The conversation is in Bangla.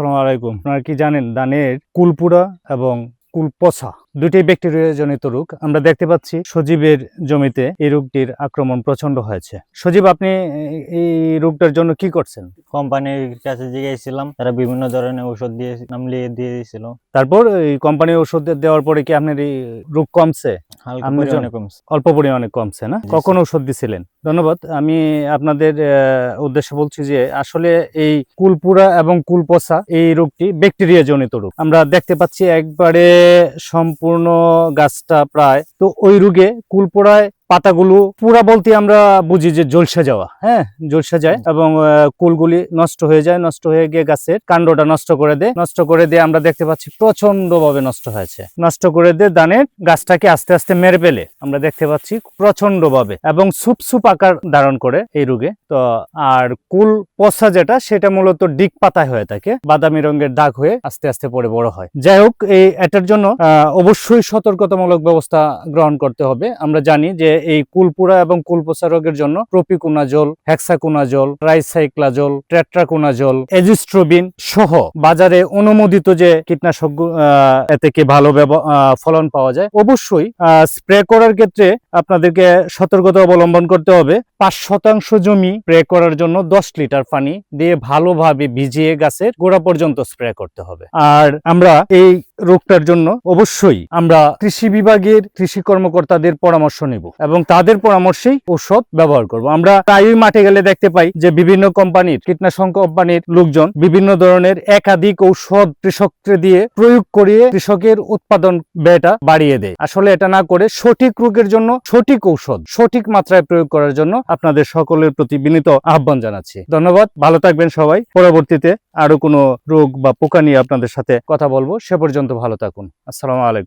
আসসালামু আলাইকুম। আপনারা কি জানেন দানের কুলপুরা এবং কুলপচা দুইটাই ব্যাকটেরিয়া জনিত রোগ। আমরা দেখতে পাচ্ছি সজীবের জমিতে এই রোগটির আক্রমণ প্রচণ্ড হয়েছে। সজীব আপনি এই রোগটার জন্য কি করছেন? কোম্পানির কাছে জিজ্ঞাসছিলাম তারা বিভিন্ন ধরনের ওষুধ দিয়ে নাম লিয়ে দিয়ে দিয়েছিল। তারপর এই কোম্পানির ওষুধ দেওয়ার পরে কি আপনার এই রোগ কমছে? অল্প পরিমাণে কমছে না? কখন ওষুধ দিছিলেন ধন্যবাদ। আমি আপনাদের আহ, উদ্দেশ্যে বলছি যে আসলে এই কুলপুরা এবং কুলপচা এই রোগটি ব্যাকটেরিয়া জনিত রোগ। আমরা দেখতে পাচ্ছি একবারে সম্পূর্ণ গাছটা প্রায়। তো ওই রোগে কুলপোড়ায় পাতাগুলো পুরা বলতে আমরা বুঝি যে জলসে যাওয়া হ্যাঁ? জলসে যায় এবং কুলগুলি নষ্ট হয়ে যায়, নষ্ট হয়ে গিয়ে গাছের কাণ্ডটা নষ্ট করে দেয়। নষ্ট করে দিয়ে আমরা দেখতে পাচ্ছি প্রচণ্ড ভাবে নষ্ট হয়েছে। নষ্ট করে দিয়ে ধানের গাছটাকে আস্তে আস্তে মেরে পেলে আমরা দেখতে পাচ্ছি প্রচণ্ড ভাবে এবং সুপ সুপ আকার ধারণ করে এই রোগে। তো, আর কুল পচা যেটা, সেটা মূলত ডিক পাতায় হয়ে থাকে। বাদামি রঙের দাগ হয়ে আস্তে আস্তে পরে বড় হয়। যাই হোক, এই, এটার জন্য অবশ্যই সতর্কতামূলক ব্যবস্থা গ্রহণ করতে হবে। আমরা জানি যে এই কুলপুরা এবং কুলপোসা রোগের জন্য প্রপিকুনাজল হেক্সাকুনাজল ট্রাইসাইক্লাজল ট্রেট্রাকুনাজল এজিস্ট্রোবিন সহ বাজারে অনুমোদিত যে কীটনাশক এতে কি ভালো ফলন পাওয়া যায়? অবশ্যই স্প্রে করার ক্ষেত্রে আপনাদেরকে সতর্কতা অবলম্বন করতে হবে। পাঁচ শতাংশ জমি স্প্রে করার জন্য দশ লিটার পানি দিয়ে ভালোভাবে ভিজিয়ে গাছের গোড়া পর্যন্ত স্প্রে করতে হবে। আর আমরা এই রোগটার জন্য অবশ্যই আমরা কৃষি বিভাগের কৃষি কর্মকর্তাদের পরামর্শ নেব এবং তাদের পরামর্শেই ঔষধ ব্যবহার করব। আমরা প্রায়ই মাঠে গেলে দেখতে পাই যে বিভিন্ন কোম্পানির কীটনাশক কোম্পানির লোকজন বিভিন্ন ধরনের একাধিক ঔষধ কৃষককে দিয়ে প্রয়োগ করিয়ে কৃষকের উৎপাদন ব্যয়টা বাড়িয়ে দেয়। আসলে এটা না করে সঠিক রোগের জন্য সঠিক ঔষধ, সঠিক মাত্রায় প্রয়োগ করার জন্য আপনাদের সকলের প্রতি বিনীত আহ্বান জানাচ্ছি। ধন্যবাদ, ভালো থাকবেন সবাই। পরবর্তীতে আরও কোনো রোগ বা পোকা নিয়ে আপনাদের সাথে কথা বলব, সে পর্যন্ত ভালো থাকুন। আসসালামু আলাইকুম।